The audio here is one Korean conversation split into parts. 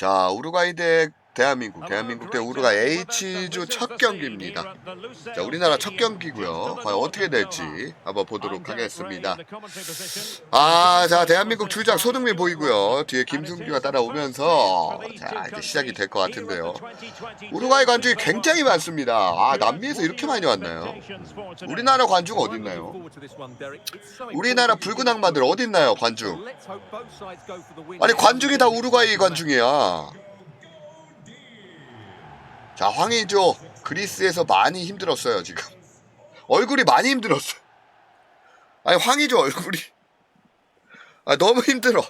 자, 우루과이 대 대한민국, 대한민국 대 우루과이 H조 첫 경기입니다. 자, 우리나라 첫 경기고요. 과연 어떻게 될지 한번 보도록 하겠습니다. 아, 자, 대한민국 주장 손흥민 보이고요. 뒤에 김승규가 따라오면서 자, 이제 시작이 될 것 같은데요. 우루과이 관중이 굉장히 많습니다. 아, 남미에서 이렇게 많이 왔나요? 우리나라 관중 어딨나요? 우리나라 붉은 악마들 어딨나요, 관중? 아니, 관중이 다 우루과이 관중이야. 자, 황의조 그리스에서 많이 힘들었어요, 지금. 얼굴이 많이 힘들었어요. 아니, 황의조 얼굴이 아, 너무 힘들어.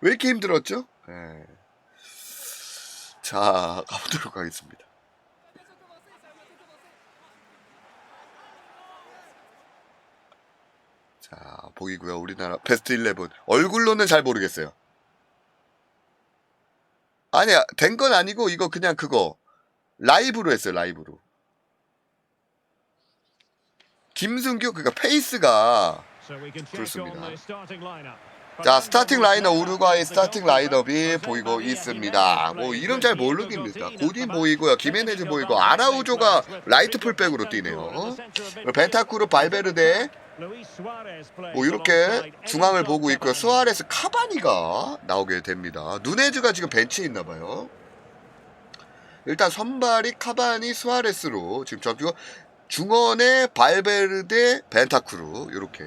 왜 이렇게 힘들었죠? 네. 자, 가보도록 하겠습니다. 자, 보이고요. 우리나라 베스트 11. 얼굴로는 잘 모르겠어요. 아니야, 된 건 아니고 이거 그냥 그거 라이브로 했어요. 라이브로. 김승규 그러니까 페이스가 그렇습니다. 자 스타팅 라인업 우루과이 스타팅 라인업이 보이고 있습니다. 뭐 이름 잘 모르겠습니다. 고딘 보이고요, 김에네즈 보이고 아라우조가 라이트 풀백으로 뛰네요. 벤타쿠르 발베르데 뭐 이렇게 중앙을 보고 있고요. 수아레스 카바니가 나오게 됩니다. 누네즈가 지금 벤치에 있나 봐요. 일단 선발이 카바니 수아레스로 지금 저기고 중원에 발베르데 벤타쿠르 이렇게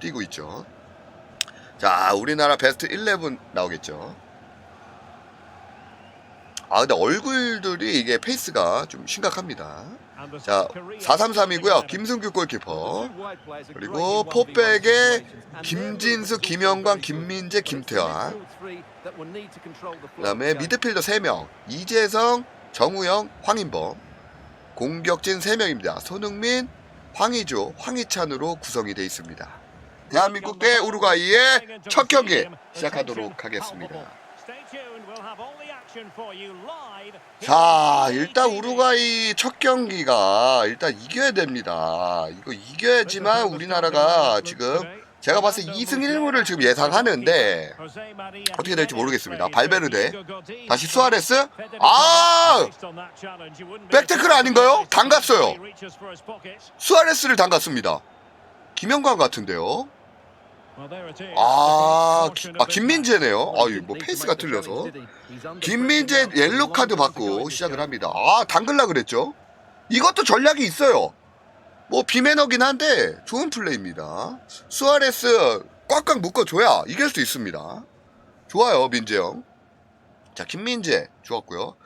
뛰고 있죠. 자, 우리나라 베스트 11 나오겠죠. 아, 근데 얼굴들이 이게 페이스가 좀 심각합니다. 자, 433이고요. 김승규 골키퍼. 그리고 포백에 김진수, 김영광, 김민재, 김태환. 그다음에 미드필더 3명. 이재성, 정우영, 황인범. 공격진 3명입니다. 손흥민, 황희조, 황희찬으로 구성이 되어 있습니다. 대한민국 대 우루과이의 첫 경기 시작하도록 하겠습니다. 자, 일단 우루과이 첫 경기가 일단 이겨야 됩니다. 이거 이겨야지만 우리나라가 지금 제가 봤을 때 2승 1무를 지금 예상하는데 어떻게 될지 모르겠습니다. 발베르데 다시 수아레스 아 백태클 아닌가요? 담갔어요. 수아레스를 담갔습니다. 김영광 같은데요. 아, 기- 아 김민재네요. 아, 이거 뭐 페이스가 틀려서 김민재 옐로 카드 받고 시작을 합니다. 아, 당글라 그랬죠? 이것도 전략이 있어요. 뭐 비매너긴 한데 좋은 플레이입니다. 수아레스 꽉꽉 묶어줘야 이길 수 있습니다. 좋아요, 민재 형. 자, 김민재 좋았고요.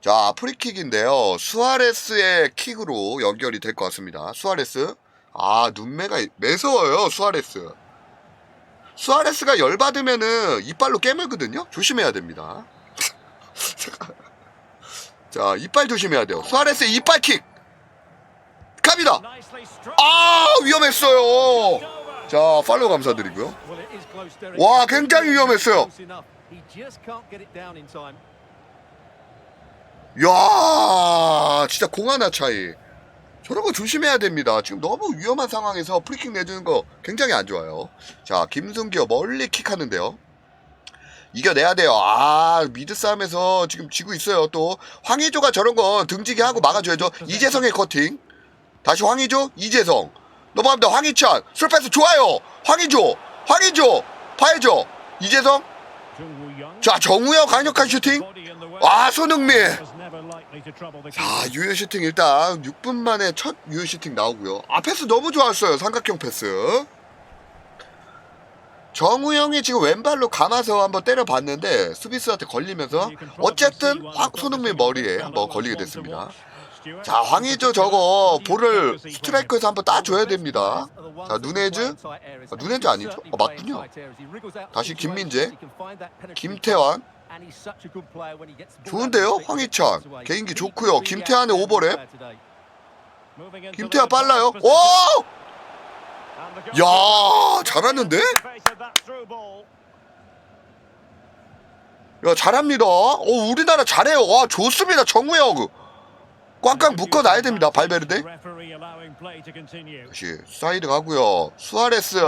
자, 프리킥인데요. 수아레스의 킥으로 연결이 될 것 같습니다. 수아레스. 아, 눈매가 매서워요, 수아레스. 수아레스가 열받으면은 이빨로 깨물거든요? 조심해야 됩니다. 자, 이빨 조심해야 돼요. 수아레스의 이빨 킥! 갑니다! 아, 위험했어요! 자, 팔로우 감사드리고요. 와, 굉장히 위험했어요. 야 진짜 공 하나 차이. 저런 거 조심해야 됩니다. 지금 너무 위험한 상황에서 프리킥 내주는 거 굉장히 안 좋아요. 자, 김승기어 멀리 킥하는데요. 이겨내야 돼요. 아, 미드 싸움에서 지금 지고 있어요. 또 황희조가 저런 거 등지게 하고 막아줘야죠. 이재성의 커팅. 다시 황희조, 이재성. 넘어갑니다. 황희찬. 술패스 좋아요. 황희조, 황희조. 파해줘. 이재성. 자, 정우영 강력한 슈팅. 아, 손흥민. 자, 유효 슈팅 일단 6분 만에 첫 유효 슈팅 나오고요. 아, 패스 너무 좋았어요. 삼각형 패스. 정우영이 지금 왼발로 감아서 한번 때려봤는데 수비수한테 걸리면서 어쨌든 황, 손흥민 머리에 한번 걸리게 됐습니다. 자, 황희조 저거 볼을 스트라이커에서 한번 따줘야 됩니다. 자, 누네즈. 아, 누네즈 아니죠? 아, 맞군요. 다시 김민재. 김태환. 좋은데요? 황희찬. 개인기 좋고요. 김태환의 오버랩. 김태환 빨라요. 오! 야, 잘하는데? 야, 잘합니다. 오, 우리나라 잘해요. 와, 좋습니다. 정우영. 꽝꽝 묶어놔야 됩니다. 발베르데. 다시 사이드 가고요. 수아레스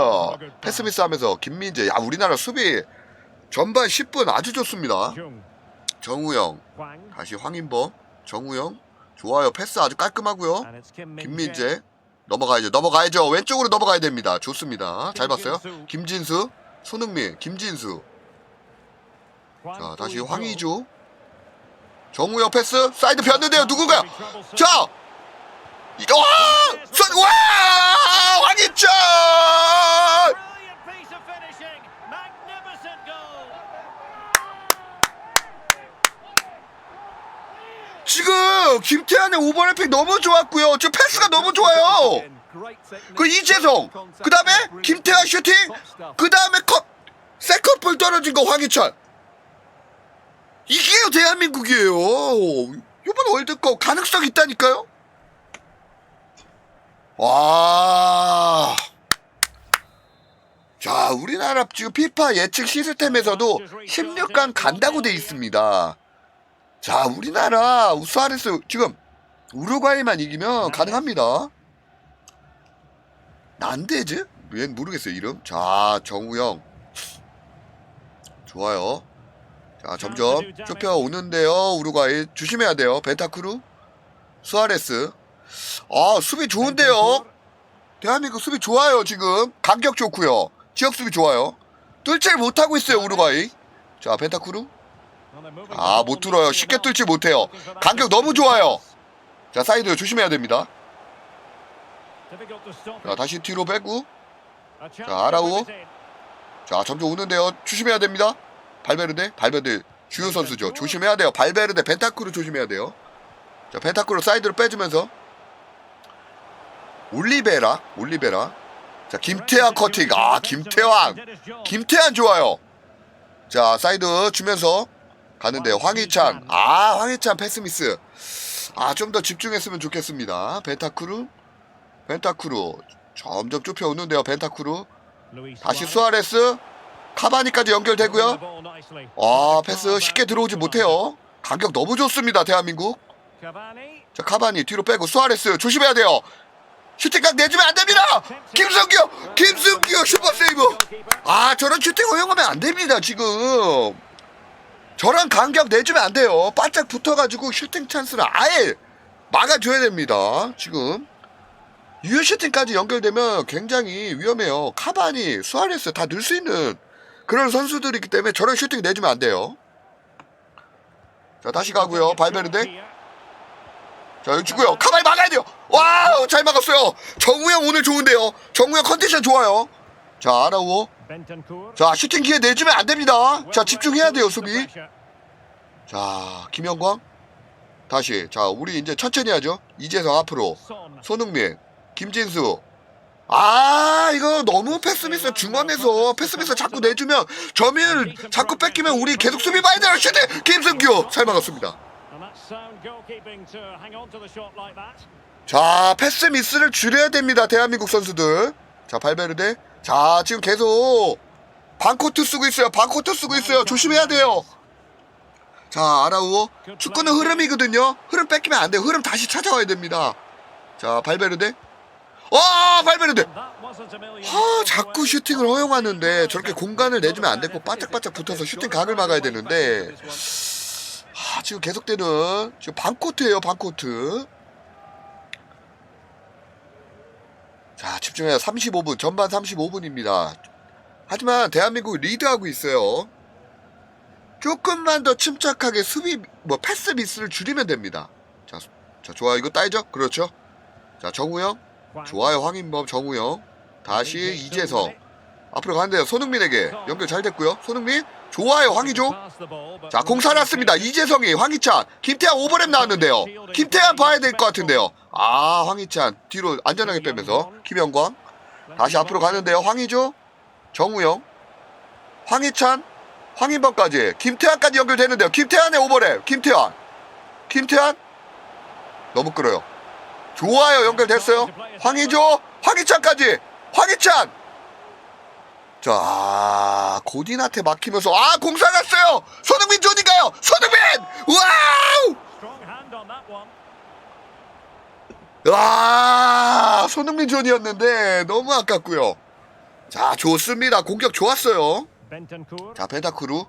패스 미스 하면서 김민재. 야, 우리나라 수비 전반 10분 아주 좋습니다. 정우영. 다시 황인범. 정우영. 좋아요. 패스 아주 깔끔하고요. 김민재. 넘어가야죠. 넘어가야죠. 왼쪽으로 넘어가야 됩니다. 좋습니다. 잘 봤어요. 김진수. 손흥민. 김진수. 자 다시 황희조 정우영 패스 사이드 폈는데요 누군가요 자 이거 와! 선- 와! 황희철 Brilliant piece of finishing. Magnificent goal. 지금 김태환의 오버래핑 너무 좋았고요 저 패스가 너무 좋아요 그 이재성 그 다음에 김태환 슈팅 그 다음에 컵 세컨볼 떨어진 거 황희찬 이게요 대한민국이에요 이번 월드컵 가능성 있다니까요 와. 자, 우리나라 지금 피파 예측 시스템에서도 16강 간다고 돼 있습니다. 자, 우리나라 수아레스 지금 우루과이만 이기면 가능합니다. 난데즈? 왠 모르겠어요, 이름. 자, 정우영. 좋아요. 자, 점점 좁혀 오는데요, 우루과이. 조심해야 돼요. 벤타크루. 수아레스. 아, 수비 좋은데요? 대한민국 수비 좋아요, 지금. 간격 좋고요. 지역 수비 좋아요. 뚫지를 못하고 있어요, 우루과이. 자, 벤타크루. 아, 못 뚫어요. 쉽게 뚫지 못해요. 간격 너무 좋아요. 자, 사이드 조심해야 됩니다. 자, 다시 뒤로 빼고. 자, 아라우. 자, 점점 오는데요. 조심해야 됩니다. 발베르데, 발베르데 주요 선수죠. 조심해야 돼요. 발베르데, 벤타크루 조심해야 돼요. 자, 벤타크루 사이드로 빼주면서 올리베라, 올리베라. 자, 김태환 커팅. 아, 김태환. 김태환 좋아요. 자, 사이드 주면서 가는데요. 황희찬. 아, 황희찬 패스미스. 아, 좀 더 집중했으면 좋겠습니다. 벤타크루. 벤타크루. 점점 좁혀 오는데요. 벤타크루. 다시 수아레스. 카바니까지 연결되고요. 아, 패스 쉽게 들어오지 못해요. 간격 너무 좋습니다. 대한민국. 자, 카바니 뒤로 빼고 수아레스 조심해야 돼요. 슈팅각 내주면 안 됩니다. 김승규, 김승규 슈퍼 세이브. 아, 저런 슈팅 허용하면 안 됩니다. 지금. 저런 간격 내주면 안 돼요. 바짝 붙어가지고 슈팅 찬스를 아예 막아줘야 됩니다. 지금. 유효 슈팅까지 연결되면 굉장히 위험해요. 카바니, 수아레스 다 넣을 수 있는 그런 선수들이기 때문에 저런 슈팅 내주면 안 돼요. 자, 다시 가고요. 발베르데. 자, 여기 주고요. 카바니 막아야 돼요. 와우, 잘 막았어요. 정우영 오늘 좋은데요. 정우영 컨디션 좋아요. 자, 아라우오. 자, 슈팅 기회 내주면 안 됩니다. 자, 집중해야 돼요, 수비. 자, 김영광. 다시. 자, 우리 이제 천천히 하죠. 이재성 앞으로. 손흥민. 김진수. 아, 이거 너무 패스미스 중앙에서 패스미스 자꾸 내주면 점유율 자꾸 뺏기면 우리 계속 수비 봐야 돼요. 슈팅! 김승규. 잘 막았습니다. 자, 패스 미스를 줄여야 됩니다. 대한민국 선수들. 자, 발베르데. 자, 지금 계속 반코트 쓰고 있어요. 반코트 쓰고 있어요. 조심해야 돼요. 자, 아라우오. 축구는 흐름이거든요. 흐름 뺏기면 안 돼요. 흐름 다시 찾아와야 됩니다. 자, 발베르데. 와, 발베르데. 아, 자꾸 슈팅을 허용하는데 저렇게 공간을 내주면 안 되고 바짝바짝 붙어서 슈팅 각을 막아야 되는데 아, 지금 계속되는 지금 반코트예요, 반코트. 자, 집중해요. 35분, 전반 35분입니다. 하지만 대한민국이 리드하고 있어요. 조금만 더 침착하게 수비, 뭐 패스 미스를 줄이면 됩니다. 자, 자 좋아. 이거 따이죠? 그렇죠. 자, 정우영. 좋아요. 황인범, 정우영. 다시 이재성. 앞으로 가는데요. 손흥민에게 연결 잘 됐고요. 손흥민. 좋아요. 황희조. 자, 공 살았습니다. 이재성이, 황희찬, 김태환 오버랩 나왔는데요. 김태환 봐야 될 것 같은데요. 아, 황희찬 뒤로 안전하게 빼면서 김영광 다시 앞으로 가는데요. 황희조, 정우영, 황희찬, 황인범까지 김태환까지 연결되는데요. 김태환의 오버랩. 김태환, 김태환 너무 끌어요. 좋아요. 연결됐어요. 황희조, 황희찬까지. 황희찬. 자, 고딘한테 막히면서 아, 공 살았어요. 손흥민 존인가요? 손흥민! 와우! 와, 손흥민 존이었는데 너무 아깝고요. 자, 좋습니다. 공격 좋았어요. 자, 벤타크루.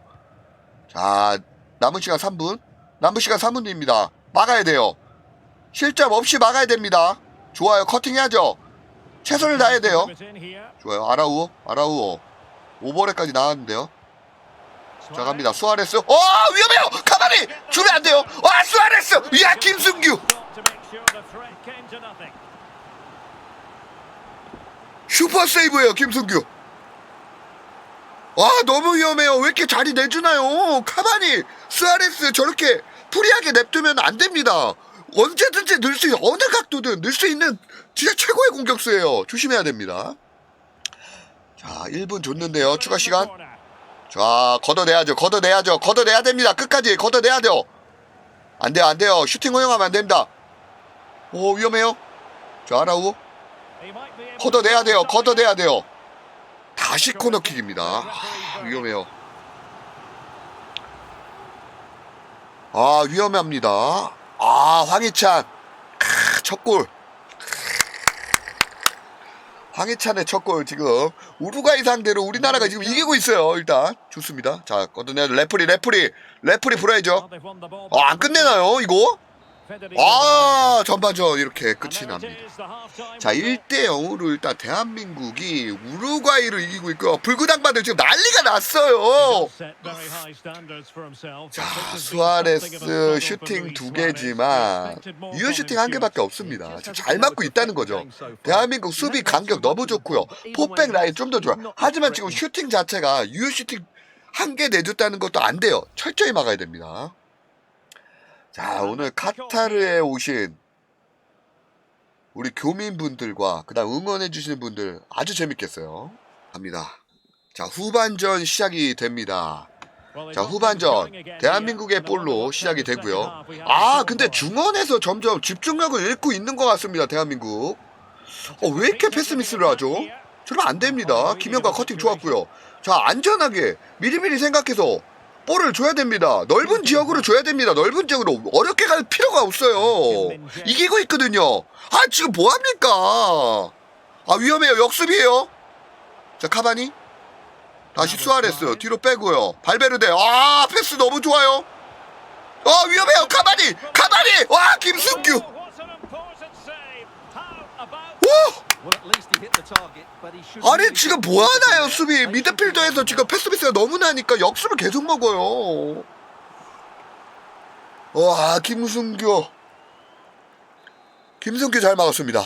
자, 남은 시간 3분. 남은 시간 3분입니다. 막아야 돼요. 실점 없이 막아야 됩니다. 좋아요. 커팅해야죠. 최선을 다해야 돼요. 좋아요. 아라우, 아라우. 오버레까지 나왔는데요. 자 갑니다. 수아레스. 어 위험해요. 가만히 주면 안 돼요. 와 수아레스. 야 김승규. 슈퍼 세이브예요 김승규. 와 너무 위험해요. 왜 이렇게 자리 내주나요? 가만히 수아레스 저렇게 프리하게 냅두면 안 됩니다. 언제든지 넣을 수 있는 어느 각도든 넣을 수 있는 진짜 최고의 공격수예요. 조심해야 됩니다. 자 1분 줬는데요. 추가 시간. 자 걷어내야죠. 걷어내야죠. 걷어내야 됩니다. 끝까지 걷어내야죠. 안 돼요. 안 돼요. 슈팅 허용하면 안 됩니다. 오 위험해요. 자 아라우 걷어내야 돼요. 걷어내야 돼요. 다시 코너킥입니다. 아, 위험해요. 아 위험합니다. 아 황희찬 크, 첫 골. 황희찬의 첫 골 지금 우루과이 상대로 우리나라가 지금 이기고 있어요. 일단 좋습니다. 자 걷어내야 돼. 레프리 레프리 레프리 불어야죠. 아, 안 끝내나요 이거? 아 전반전 이렇게 끝이 납니다. 자 1대 0으로 일단 대한민국이 우루과이를 이기고 있고요. 불구당반들 지금 난리가 났어요. 자 수아레스 슈팅 두 개지만 유효 슈팅 한 개밖에 없습니다. 지금 잘 맞고 있다는 거죠. 대한민국 수비 간격 너무 좋고요. 포백 라인 좀 더 좋아요. 하지만 지금 슈팅 자체가 유효 슈팅 한 개 내줬다는 것도 안 돼요. 철저히 막아야 됩니다. 자 오늘 카타르에 오신 우리 교민분들과 그다음 응원해 주시는 분들 아주 재밌겠어요. 갑니다. 자 후반전 시작이 됩니다. 자 후반전 대한민국의 볼로 시작이 되고요. 아 근데 중원에서 점점 집중력을 잃고 있는 것 같습니다. 대한민국. 어, 왜 이렇게 패스미스를 하죠? 저러면 안 됩니다. 김영과 커팅 좋았고요. 자 안전하게 미리미리 생각해서 볼을 줘야 됩니다. 넓은 지역으로 줘야 됩니다. 넓은 지역으로 어렵게 갈 필요가 없어요. 이기고 있거든요. 아 지금 뭐 합니까? 아 위험해요. 역습이에요. 자 카바니 다시 수아레스 뒤로 빼고요. 발베르데 아 패스 너무 좋아요. 아 위험해요. 카바니 카바니 와 김승규. 오 아니 지금 뭐 하나요 수비 미드필더에서 지금 패스미스가 너무 나니까 역습을 계속 먹어요. 와 김승규 김승규 잘 막았습니다.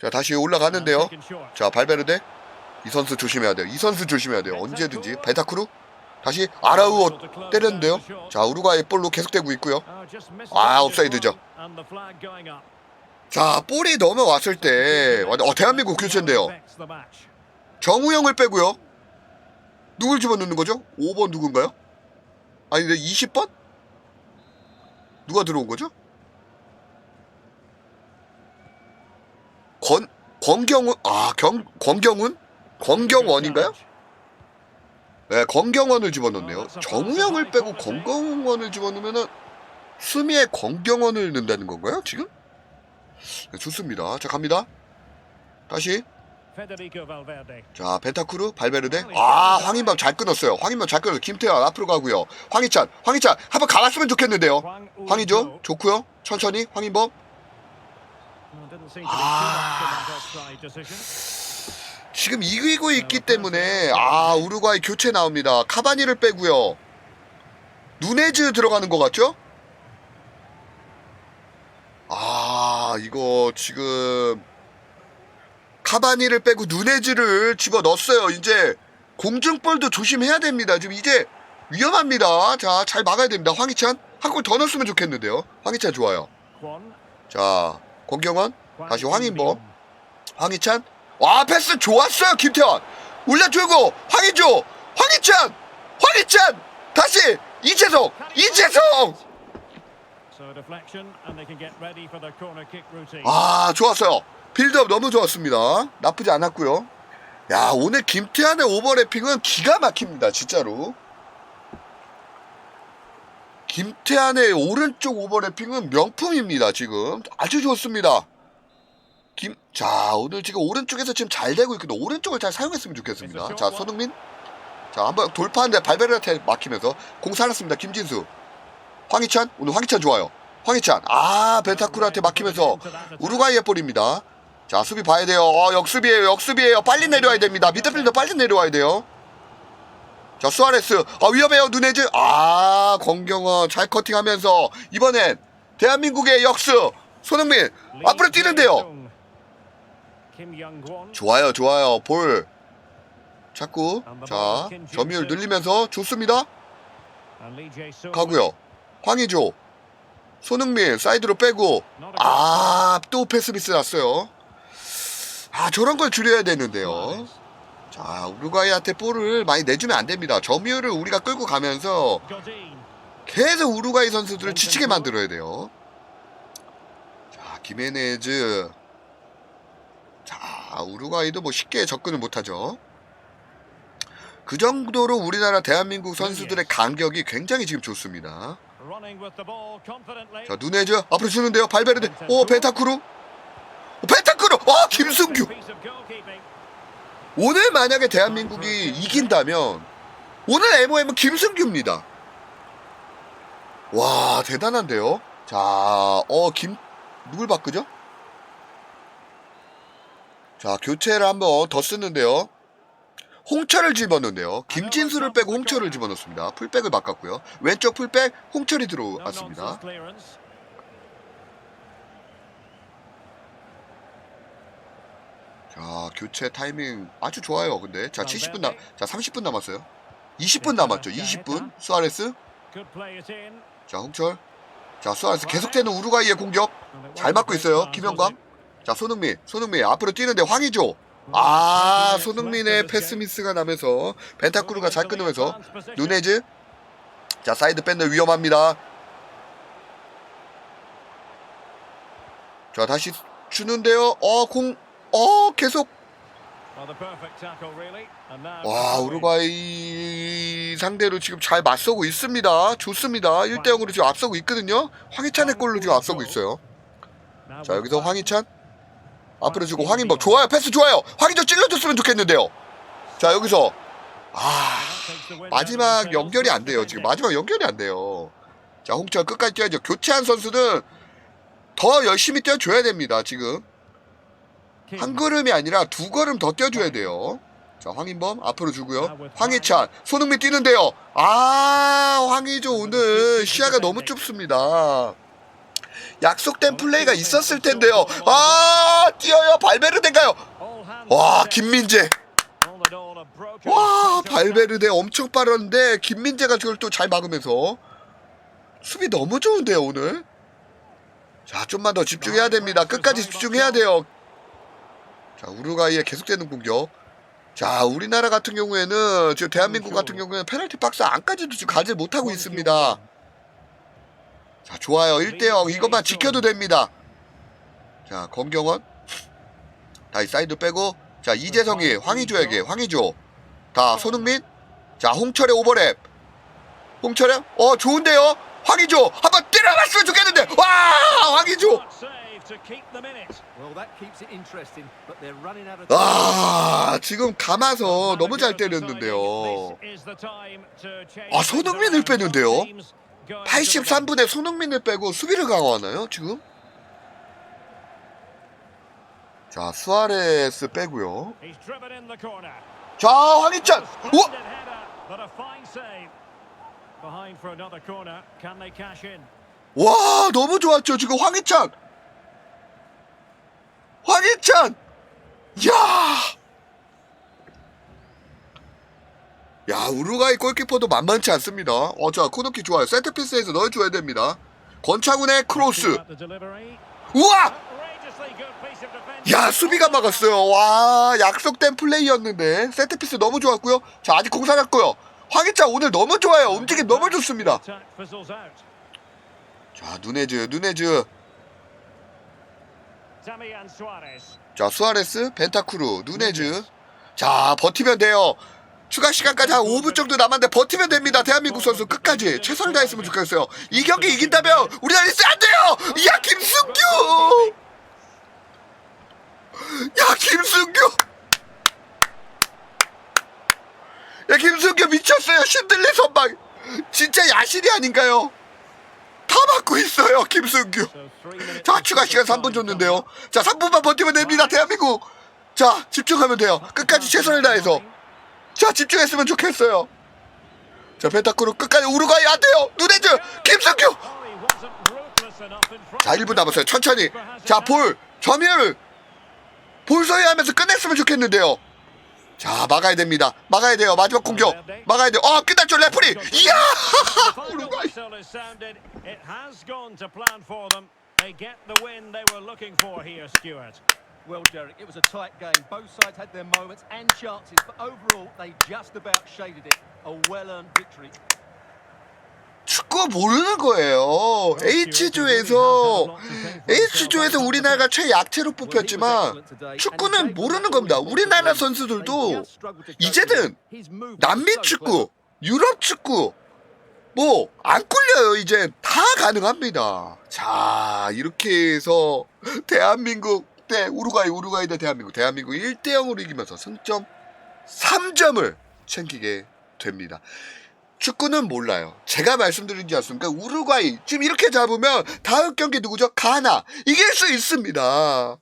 자 다시 올라가는데요. 자 발베르데 이 선수 조심해야 돼요. 이 선수 조심해야 돼요. 언제든지 베타크루 다시 아라우어 때렸는데요. 자 우루과이 볼로 계속되고 있고요. 아 옵사이드죠. 자 볼이 넘어왔을 때 어, 대한민국 교체인데요. 정우영을 빼고요. 누굴 집어넣는 거죠? 5번 누군가요? 아니 근데 20번? 누가 들어온 거죠? 권 권경훈 아 경, 권경훈? 권경원인가요? 네, 권경원을 집어넣네요. 정우영을 빼고 권경원을 집어넣으면은 수미의 권경원을 넣는다는 건가요? 지금? 네, 좋습니다. 자 갑니다. 다시 자 벤타쿠르 발베르데 아 황인범 잘 끊었어요. 황인범 잘 끊었어요. 김태환 앞으로 가고요. 황희찬 황희찬 한번 가봤으면 좋겠는데요. 황이죠? 좋고요. 천천히 황인범 지금 이기고 있기 때문에 아 우루과이 교체 나옵니다. 카바니를 빼고요. 누네즈 들어가는 것 같죠? 아 이거 지금 카바니를 빼고 누네즈를 집어 넣었어요. 이제 공중볼도 조심해야 됩니다. 지금 이제 위험합니다. 자 잘 막아야 됩니다. 황희찬 한 골 더 넣었으면 좋겠는데요. 황희찬 좋아요. 자 권경원 다시 황인범 황희찬 와 패스 좋았어요 김태환 올려주고 황희조 황희찬 황희찬 다시 이재성 이재성 아 좋았어요 빌드업 너무 좋았습니다 나쁘지 않았고요 야 오늘 김태환의 오버래핑은 기가 막힙니다 진짜로 김태환의 오른쪽 오버래핑은 명품입니다 지금 아주 좋습니다 김, 자, 오늘 지금 오른쪽에서 지금 잘 되고 있거든요. 오른쪽을 잘 사용했으면 좋겠습니다. 자, 손흥민. 자 한번 돌파하는데 발베르한테 막히면서 공 살았습니다. 김진수, 황희찬 오늘 황희찬 좋아요. 황희찬 아 벤타쿠르한테 막히면서 우루과이의 볼입니다. 자 수비 봐야 돼요. 어, 역수비예요. 역수비예요. 빨리 내려와야 됩니다. 미드필더 빨리 내려와야 돼요. 자 수아레스 아 위험해요 누네즈 아 권경원 잘 커팅하면서 이번엔 대한민국의 역수 손흥민 앞으로 뛰는데요. 좋아요 좋아요 볼 자꾸 자 점유율 늘리면서 좋습니다 가고요 황희조. 손흥민 사이드로 빼고. 아 또 패스 미스 났어요. 아 저런 걸 줄여야 되는데요. 자 우루과이한테 볼을 많이 내주면 안 됩니다. 점유율을 우리가 끌고 가면서 계속 우루과이 선수들을 지치게 만들어야 돼요. 자 기메네즈. 자 우루과이도 뭐 쉽게 접근을 못하죠. 그 정도로 우리나라 대한민국 선수들의 간격이 굉장히 지금 좋습니다 자 누네즈 앞으로 주는데요. 발베르데 오 벤타쿠르 오, 벤타쿠르 어 김승규. 오늘 만약에 대한민국이 이긴다면 오늘 MOM은 김승규입니다. 와 대단한데요? 자어김 누굴 바꾸죠? 자 교체를 한번 더 쓰는데요 홍철을 집어넣는데요 김진수를 빼고 홍철을 집어넣습니다. 풀백을 바꿨고요. 왼쪽 풀백 홍철이 들어왔습니다. 자 교체 타이밍 아주 좋아요. 근데 자 70분 남 자 30분 남았어요. 20분 남았죠. 20분. 수아레스. 자 홍철. 자 수아레스 계속되는 우루과이의 공격. 잘 막고 있어요. 김영광. 자 손흥민. 손흥민 앞으로 뛰는데 황희조 아 손흥민의 패스 미스가 나면서 벤타쿠르가 잘 끊으면서 누네즈. 자 사이드 밴드 위험합니다. 자 다시 주는데요. 어공 어 계속. 와 우루과이 상대로 지금 잘 맞서고 있습니다. 좋습니다. 1대 0으로 지금 앞서고 있거든요. 황희찬의 골로 지금 앞서고 있어요. 자 여기서 황희찬 앞으로 주고 황인범 좋아요. 패스 좋아요. 황인정 찔러줬으면 좋겠는데요. 자 여기서. 아 마지막 연결이 안 돼요 지금. 마지막 연결이 안 돼요. 자 홍철 끝까지 뛰어야죠. 교체한 선수는 더 열심히 뛰어줘야 됩니다 지금. 한 걸음이 아니라 두 걸음 더 뛰어줘야 돼요. 자 황인범 앞으로 주고요. 황희찬 손흥민 뛰는데요. 아 황희조 오늘 시야가 너무 좁습니다 약속된 플레이가 있었을 텐데요. 아 뛰어요. 발베르데인가요? 와 김민재. 와 발베르데 엄청 빠른데 김민재가 그걸 또 잘 막으면서 수비 너무 좋은데요 오늘? 자 좀만 더 집중해야 됩니다. 끝까지 집중해야 돼요. 자 우루과이의 계속되는 공격. 자 우리나라 같은 경우에는 지금 대한민국 같은 경우에는 페널티 박스 안까지도 지금 가지 못하고 있습니다 자 좋아요. 1대0 이것만 지켜도 됩니다. 자 권경원. 다시 사이드 빼고. 자 이재성이 황희조에게 황희조. 다 손흥민. 자 홍철의 오버랩. 홍철의? 어 좋은데요? 황희조. 한번 때려봤으면 좋겠는데. 와 황희조. 아 지금 감아서 너무 잘 때렸는데요. 아 손흥민을 빼는데요 83분에 손흥민을 빼고 수비를 강화하나요 지금? 자 수아레스 빼고요. 자 황희찬! 우와! 와 너무 좋았죠 지금 황희찬! 황희찬! 야 야 우루과이 골키퍼도 만만치 않습니다. 어자 코너킥 좋아요. 세트피스에서 넣어줘야 됩니다. 권창훈의 크로스. 우와! 야 수비가 막았어요. 와 약속된 플레이였는데 세트피스 너무 좋았고요. 자 아직 공 살았고요. 황희찬 오늘 너무 좋아요. 움직임 너무 좋습니다. 자 누네즈 누네즈. 자 수아레스 벤타쿠르 누네즈. 자 버티면 돼요 추가 시간까지 한 5분 정도 남았는데 버티면 됩니다 대한민국 선수 끝까지 최선을 다했으면 좋겠어요 이 경기 이긴다면 우리나라 있으면 안 돼요 야 김승규 야 김승규 야, 김승규 미쳤어요. 신들리 선방. 진짜 야실이 아닌가요? 다 맞고 있어요, 김승규. 자, 추가 시간 stoppage 3분 time 줬는데요. 자, 3분만 버티면 됩니다, 대한민국. 자, 집중하면 돼요. 끝까지 최선을 다해서. 자, 집중했으면 좋겠어요. 자, 베타크루 끝까지 우루과이 안 돼요. Oh, in front 자, of 1분 남았어요. 천천히. 자, 볼 점유율 볼 소유하면서 끝냈으면 좋겠는데요. 자, 막아야 됩니다. 막아야 돼요. 마지막 공격. 막아야 돼요. 어, 끝났죠, 레프리. 이야! 우루과이. They get the win they were looking for here, Stuart. Well, Derek, it was a tight game. Both sides had their moments and chances, but overall, they just about shaded it. A well-earned victory. 축구 모르는 거예요. H조에서 H조에서 우리나라가 최약체로 뽑혔지만 축구는 모르는 겁니다. 우리나라 선수들도 이제는 남미 축구, 유럽 축구 뭐 안 꿀려요. 이제 다 가능합니다. 자 이렇게 해서 대한민국 대 우루과이 우루과이 대 대한민국 대한민국 1대 0으로 이기면서 승점 3점을 챙기게 됩니다. 축구는 몰라요. 제가 말씀드린 지 않습니까? 우루과이 지금 이렇게 잡으면 다음 경기 누구죠? 가나 이길 수 있습니다.